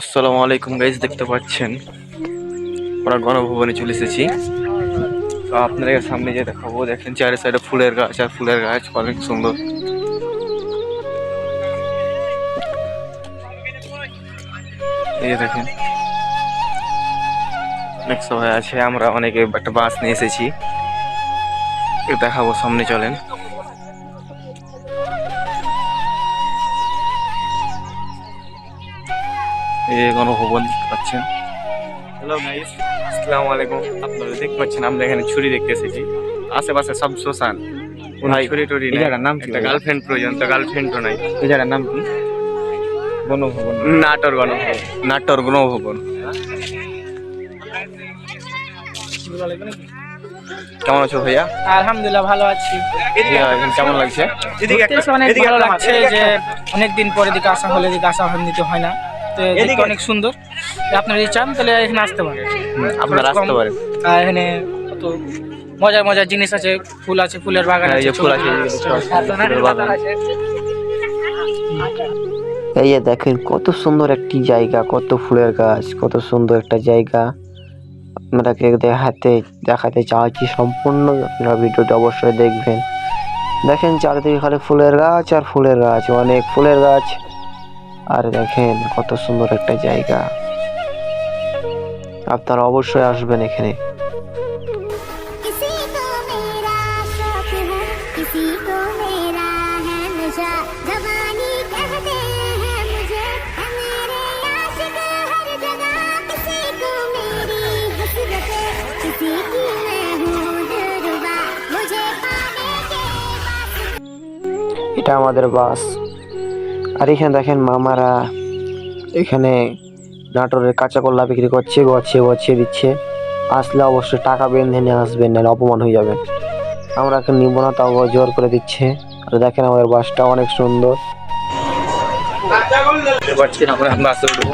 আসসালামু আলাইকুম গাইজ, দেখতে পাচ্ছেন? আমরা গণভবনে চলে এসেছি। তো আপনাদের সামনে যে দেখাবো, দেখেন চারি সাইডে ফুলের গাছ, আর ফুলের গাছ অনেক সুন্দর। দেখেন, অনেক সবাই আছে, আমরা অনেকে একটা বাস নিয়ে এসেছি। দেখাবো সামনে, চলেন। এই গণভবন দেখতে পাচ্ছেন? হ্যালো গাইস আসসালামু আলাইকুম। আপনারা দেখতে পাচ্ছেন আমরা এখানে ছুরি দেখতে এসেছি। আশেপাশে সব শ্মশান। ছুরি টুরি জায়গার নাম কি গার্লফ্রেন্ড প্রয়োজন তো গার্লফ্রেন্ডও নাই। এই জায়গার নাম কি? গণভবন। নাটোর গণভবন। নাটোর গণভবন। কেমন আছো ভাইয়া? আলহামদুলিল্লাহ ভালো আছি। কেমন লাগছে? অনেক ভালো লাগছে যে অনেকদিন পরে এদিকে আসা হলে এদিকে আসা হয় নিতে হয় না। তো এদিকে। অনেক সুন্দর। আপনারা যদি চান তাহলে এখানে আসতে পারেন। আপনারা আসতে পারেন। আর এখানে কত মজার মজার জিনিস আছে। ফুল আছে ফুলের বাগান হ্যাঁ, আছে ফুল আছে, এই যে দেখেন কত সুন্দর একটি জায়গা কত ফুলের গাছ কত সুন্দর একটা জায়গা। আপনাকে দেখাতে দেখাতে চাচ্ছি সম্পূর্ণ। আপনারা ভিডিওটা অবশ্যই দেখবেন। দেখেন চারিদিকে খালি ফুলের গাছ আর ফুলের গাছ অনেক ফুলের গাছ। আর দেখেন কত সুন্দর একটা জায়গা। আপনারা অবশ্যই আসবেন এখানে। এটা আমাদের বাস। আর এখানে দেখেন মামারা এখানে নাটোরের কাঁচা কল্লা বিক্রি করছে, গছে গছে দিচ্ছে। আসলে অবশ্যই টাকা বেঁধে নিয়ে আসবেন না অপমান হয়ে যাবে। আমরা এখন নিব না, তাও জোর করে দিচ্ছে। আর দেখেন আমাদের বাসটা অনেক সুন্দর। পারছি না আমরা বাসে উঠবো।